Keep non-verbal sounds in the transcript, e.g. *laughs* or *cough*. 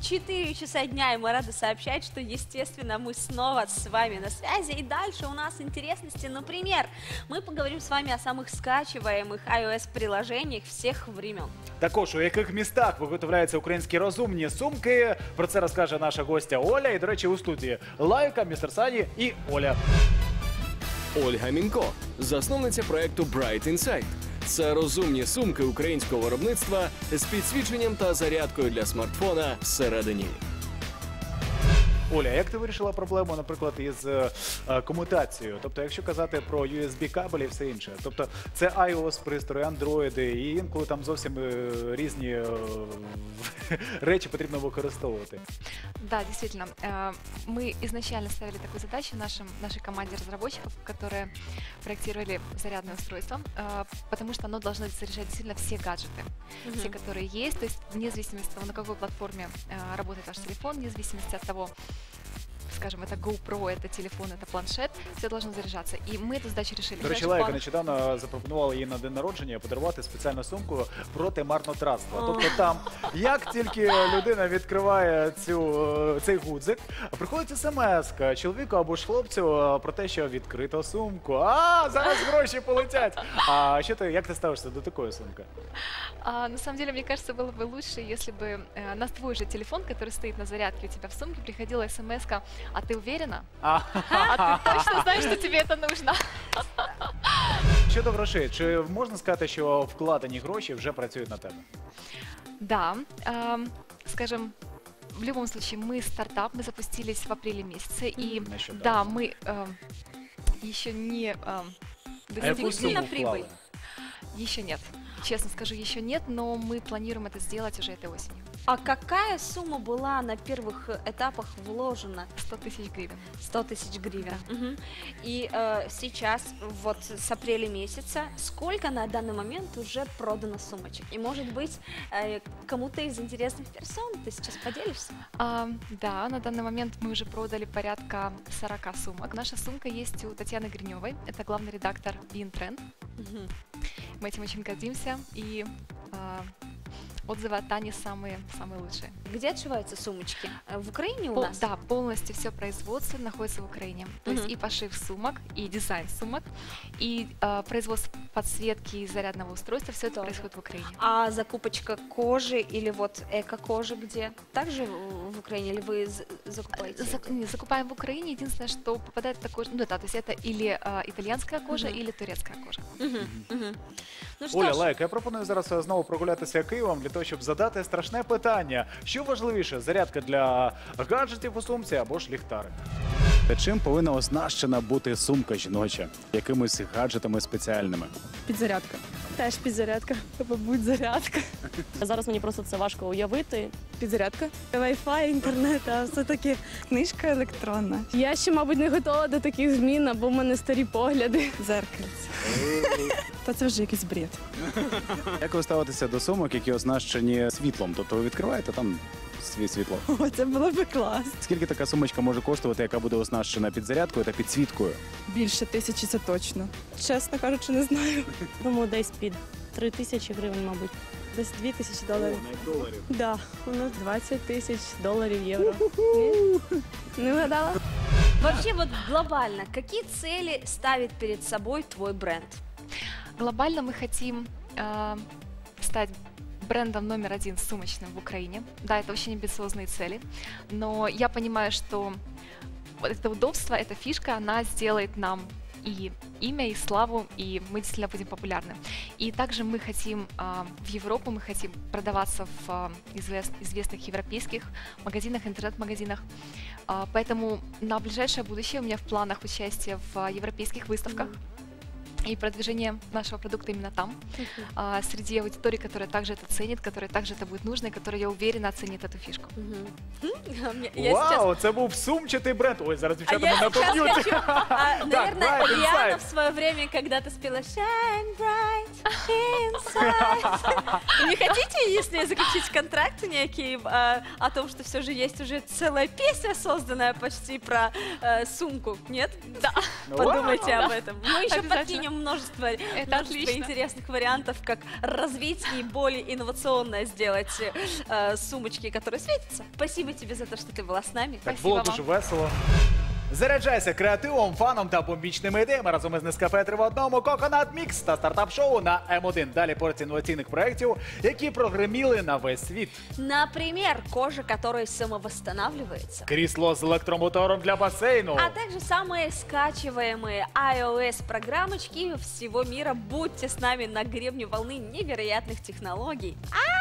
4 часа дня, и мы рады сообщать, что, естественно, мы снова с вами на связи. И дальше у нас интересности, например, мы поговорим с вами о самых скачиваемых iOS-приложениях всех времен. Також у яких містах виготовляються українські розумні сумки. Про це розкаже наша гостя Оля. І, до речі, у студії Лайка, містер Сані і Оля. Ольга Мінко, засновниця проекту Bright Insight. Це розумні сумки українського виробництва з підсвіченням та зарядкою для смартфона всередині. Оля, як ти вирішила проблему, наприклад, із е, е, комутацією? Тобто, якщо казати про USB кабелі і все інше, тобто це iOS пристрої, Android, і інколи там зовсім е, різні е, *laughs* речі потрібно використовувати. Да, действительно. э, Мы изначально ставили такую задачу нашим, нашей команде разработчиков, которые проектировали зарядное устройство, э, потому что оно должно заряжать действительно все гаджеты, все, которые есть, то есть вне зависимости от того, на какой платформе э, работает ваш телефон, вне зависимости от того, скажем, это GoPro, это телефон, это планшет, все должно заряжаться. И мы эту задачу решили. До речі, Задача Лайка план- нещодавно запропонувала їй на день народження подарувати спеціальну сумку проти марнотратства. Тобто там, як тільки людина відкриває цю, е, цей гудзик, приходить смс чоловіку або ж хлопцю е, про те, що відкрито сумку. А, зараз гроші полетять. А що ти, як ти ставишся до такої сумки? А, на самом деле, мне кажется, было бы лучше, если бы э, на твой же телефон, который стоит на зарядке у тебя в сумке, приходила смс а ты уверена? А, А ты точно знаешь, что тебе это нужно? щодо грошей, чи можна сказати, що вкладені гроші вже працюють на тебе? Да, ам, скажем, в любом случае, мы стартап, мы запустились в апреле месяце, и Нещодавно. да, мы ам, еще не А яку достигли, суму прибыль. еще нет. Честно скажу, еще нет, но мы планируем это сделать уже этой осенью. А какая сумма была на первых этапах вложена? 100 тысяч гривен. 100 тысяч гривен. Мгм. И э, сейчас, вот с апреля месяца, сколько на данный момент уже продано сумочек? И, может быть, э, кому-то из интересных персон ты сейчас поделишься? А, да, на данный момент мы уже продали порядка 40 сумок. Наша сумка есть у Татьяны Гриневой, это главный редактор Bean Trend. Мы этим очень гордимся, и а, отзывы от Тани самые, самые лучшие. Где отшиваются сумочки? Э, В Украине у Пол- нас? Да, полностью все производство находится в Украине. То есть и пошив сумок, и дизайн сумок, и а, производство подсветки и зарядного устройства, все это Тоже. происходит в Украине. А закупочка кожи или вот эко-кожи где? Также в в Украине или вы закупаете? Зак- не, закупаем в Украине. Единственное, что попадает такой, ну да, то есть это или а, итальянская кожа, Мгм. или турецкая кожа. Мгм, мгм. Ну Оля, ж, Лайк, я пропоную зараз е, знову прогулятися Києвом для того, щоб задати страшне питання. Що важливіше, зарядка для гаджетів у сумці або ж ліхтарик? Чим повинна оснащена бути сумка жіноча? Якимись гаджетами спеціальними? Підзарядка. Теж підзарядка, мабуть, зарядка. *laughs* Зараз мені просто це важко уявити. Підзарядка. Wi-Fi, інтернет, а все-таки книжка електронна. Я ще, мабуть, не готова до таких змін, бо в мене старі погляди. Зеркальце. *laughs* Та це вже якийсь бред. *laughs* Як ви ставитеся до сумок, які оснащені світлом? Тобто ви відкриваєте там свій світло? *laughs* О, це було би клас. Скільки така сумочка може коштувати, яка буде оснащена підзарядкою та підсвіткою? Більше тисячі це точно. Чесно кажучи, не знаю. *laughs* Думаю, десь під 3 тисячі гривень, мабуть. Десь дві тисячі доларів. доларів. Да, у нас 20 тисяч доларів євро. Ні? Не вгадала? вообще вот глобально, какие цели ставит перед собой твой бренд? Глобально мы хотим а, стать брендом номер один сумочным в Украине. Да, это очень амбициозные цели, но я понимаю, что это удобство, эта фишка, она сделает нам и имя, и славу, и мы действительно будем популярны. И также мы хотим а, в Европу, мы хотим продаваться в а, извест- известных европейских магазинах, интернет-магазинах. А, поэтому на ближайшее будущее у меня в планах участие в европейских выставках и продвижение нашего продукта именно там, а, среди аудитории, которая также это ценит, которая также это будет нужно, и которая, я уверена, оценит эту фишку. *laughs* Сейчас Вау, це був сумчатий бренд. Ой, зараз А дівчата мене поб'ють. а, *laughs* наверное, Риана в свое время когда-то спела Shine bright inside. *laughs* Не хотите, если заключить контракт некий а, о том, что все же есть уже целая песня, созданная почти про э, сумку? Нет? Да. Подумайте об этом. Мы еще Обязательно. Подкинем множество, Это множество отлично. интересных вариантов, как развить и более инновационно сделать э, сумочки, которые светятся. Спасибо тебе за то, что ты была с нами. Так Спасибо було вам. дуже весело. Заряджайся креативом, фаном та бомбічними ідеями разом із Нескафе 3 в одному Коконат Мікс та стартап-шоу на М1. Далі порція інноваційних проєктів, які прогреміли на весь світ. Например, кожа, которая самовосстанавливается. Крісло з електромотором для басейну. А также самые скачиваемые iOS-программочки всего мира. Будьте с нами на гребне волны невероятных технологий. А,